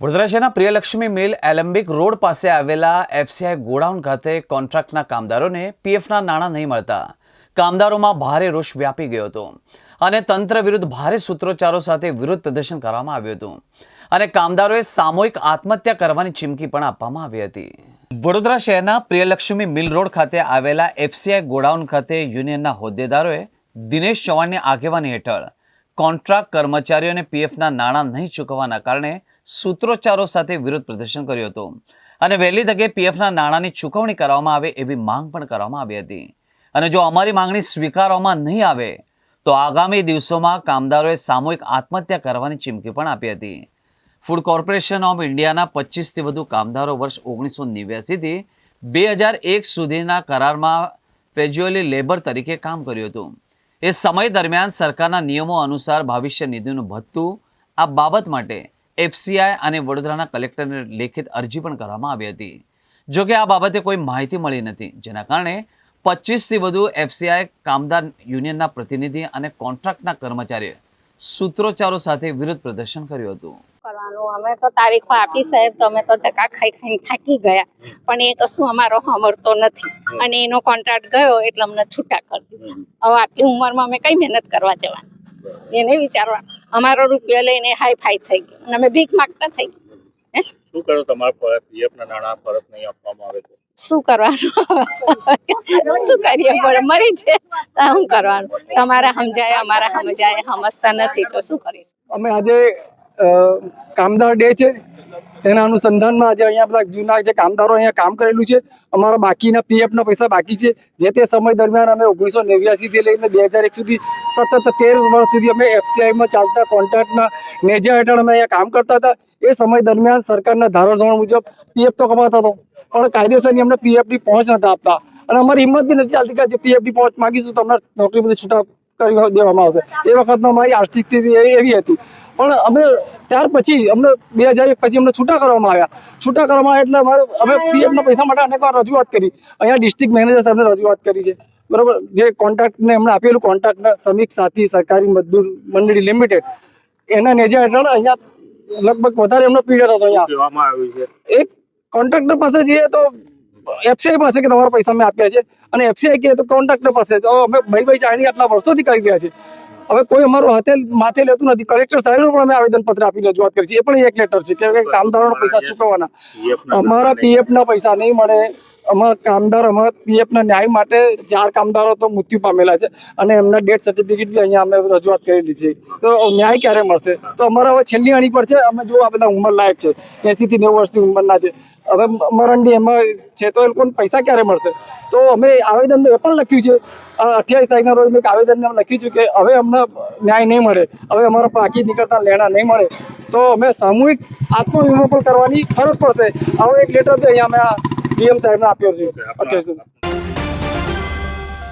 વડોદરા શહેરના પ્રિયલક્ષ્મી મિલ એલેમ્બિક રોડ પાસે આવેલા એફસીઆઈ ગોડાઉન ખાતે કોન્ટ્રાક્ટના કામદારોને પીએફના નાણાં નહીં મળતા. કામદારોમાં ભારે રોષ વ્યાપી ગયો હતો અને તંત્ર વિરુદ્ધ ભારે સૂત્રોચ્ચારો સાથે વિરોધ પ્રદર્શન કરવામાં આવ્યું હતું. અને કામદારોએ સામૂહિક આત્મહત્યા કરવાની ચીમકી પણ આપવામાં આવી હતી. વડોદરા શહેરના પ્રિયલક્ષ્મી મિલ રોડ ખાતે આવેલા એફસીઆઈ ગોડાઉન ખાતે યુનિયનના હોદ્દેદારોએ દિનેશ ચૌહાણની આગેવાની હેઠળ કોન્ટ્રાક્ટ કર્મચારીઓને પીએફના નાણાં નહીં ચૂકવવાના કારણે સૂત્રોચ્ચારો સાથે વિરોધ પ્રદર્શન કર્યું હતું. અને વહેલી તકે પીએફના નાણાંની ચૂકવણી કરવામાં આવે એવી માંગ પણ કરવામાં આવી હતી. અને જો અમારી માંગણી સ્વીકારવામાં નહીં આવે, તો આગામી દિવસોમાં કામદારોએ સામૂહિક આત્મહત્યા કરવાની ચીમકી પણ આપી હતી. ફૂડ કોર્પોરેશન ઓફ ઇન્ડિયાના પચીસથી વધુ કામદારો વર્ષ ઓગણીસો નેવ્યાસીથી બે હજાર એક સુધીના કરારમાં ફેજ્યુઅલી લેબર તરીકે કામ કર્યું હતું. એ સમય દરમિયાન સરકારના નિયમો અનુસાર ભવિષ્ય નિધિનું ભથ્થું આ બાબત માટે એફસીઆઈ અને વડોદરાના કલેક્ટરને લેખિત અરજી પણ કરવામાં આવી હતી. જોકે આ બાબતે કોઈ માહિતી મળી નથી, જેના કારણે પચીસથી વધુ એફસીઆઈ કામદાર યુનિયનના પ્રતિનિધિ અને કોન્ટ્રાક્ટના કર્મચારીએ સૂત્રોચ્ચારો સાથે વિરોધ પ્રદર્શન કર્યું હતું. કરવાનું. અમે તો તારીખો આપી સાહેબ, તો અમે તો ધક્કા ખાઈ ખાઈને થાકી ગયા. પણ એ કશું અમારો સાંભળતો નથી. અને એનો કોન્ટ્રાક્ટ ગયો એટલે અમને છૂટા કરી દીધા. હવે આટલી ઉંમરમાં અમે કઈ મહેનત કરવા જવાના? એને વિચારવા અમારો રૂપિયો લઈને હાઈ ફાઈ થઈ ગયો. અને અમે ભીખ માગતા થઈ ગયા. શું કરો તમારા પીએફ ના નાણાં પરત નહીં આપવામાં આવે શું કરવાનું? શું કરીએ? પણ મરી છે. શું કરવાનું? તમારા સમજાય અમારા સમજાય સમજતા નથી. તો શું કરીશું? અમે આજે કામદાર ડે છે. તેના અનુસંધાનમાં આજે અહીંયા બધા જૂના જે કામદારો અહીંયા કામ કરેલું છે. અમારા બાકીના પીએફના પૈસા બાકી છે. જે તે સમય દરમિયાન અમે ઓગણીસો નેવ્યાસીથી લઈને બે હજાર એક સુધી સતત તેર વર્ષ સુધી અમે એફસીઆઈમાં ચાલતા કોન્ટ્રાક્ટના નેજા હેઠળ અમે અહીંયા કામ કરતા હતા. એ સમય દરમિયાન સરકારના ધારાધોરણ મુજબ પીએફ તો કમાતો હતો. પણ કાયદેસરની અમને પીએફની પહોંચ નતા આપતા. અને અમારી હિંમત બી નથી ચાલતી કે પીએફની પહોંચ માંગીશું તો અમને નોકરી બધી છૂટા કરી દેવામાં આવશે. એ વખતમાં મારી આર્થિક સ્થિતિ એવી હતી. પણ અમે ત્યાર પછી અમને બે હજાર એક પછી અમને છૂટા કરવામાં આવ્યા. છૂટા કરવામાં એટલે અમારે અમે પીએફના પૈસા માટે અનેક વાર રજૂઆત કરી. અહીંયા ડિસ્ટ્રિક્ટ મેનેજર સાહેબને રજૂઆત કરી છે. બરાબર? જે કોન્ટ્રાક્ટને એમણે આપેલું કોન્ટ્રાક્ટને શ્રમિક સાથી સરકારી મજદૂર મંડળી લિમિટેડ એના નેજા હેઠળ અહીંયા લગભગ વધારે એમનો પીરિયડ હતો અહીંયા. છે? એક કોન્ટ્રાક્ટર પાસે જઈએ તો એફસીઆઈ પાસે કે તમારા પૈસા અમે આપ્યા છે. અને એફસીઆઈ કહે તો કોન્ટ્રાક્ટર પાસે તો અમે ભાઈ ભાઈ ચાણી આટલા વર્ષોથી કરી રહ્યા છે હવે કોઈ અમારું હાથે માથે લેતું નથી. કલેક્ટર સાહેબને પણ અમે આવેદન પત્ર આપી રજૂઆત કરી છે. એ પણ એક લેટર છે કે કામદારો કામદારોના પૈસા ચૂકવવાના. અમારા પીએફ ના પૈસા નહીં મળે. અમારા કામદાર અમારા પીએફ ના ન્યાય માટે ચાર કામદારો તો મૃત્યુ પામેલા છે અને એમના ડેથ સર્ટિફિકેટ બી અહીંયા અમે રજૂઆત કરેલી છે. તો ન્યાય ક્યારે મળશે? તો અમારા હવે છેલ્લી અણી પર છે. અમે જો આ બધા ઉંમર લાયક છે. એસી થી નેવું વર્ષની ઉંમરના છે. હવે મરણની એમાં છે તો એ લોકોને પૈસા ક્યારે મળશે? તો અમે આવેદન એ પણ લખ્યું છે. અઠ્યાવીસ તારીખના રોજ મેં આવેદન લખ્યું છે કે હવે અમને ન્યાય નહીં મળે. હવે અમારા પાકી નીકળતા લેણા નહીં મળે. તો અમે સામૂહિક આત્મવિમો પણ કરવાની ફરજ પડશે. આવો એક લેટર બી અહીંયા અમે ડીએમ સાહેબને આપ્યો છે. અઠ્યાવીસ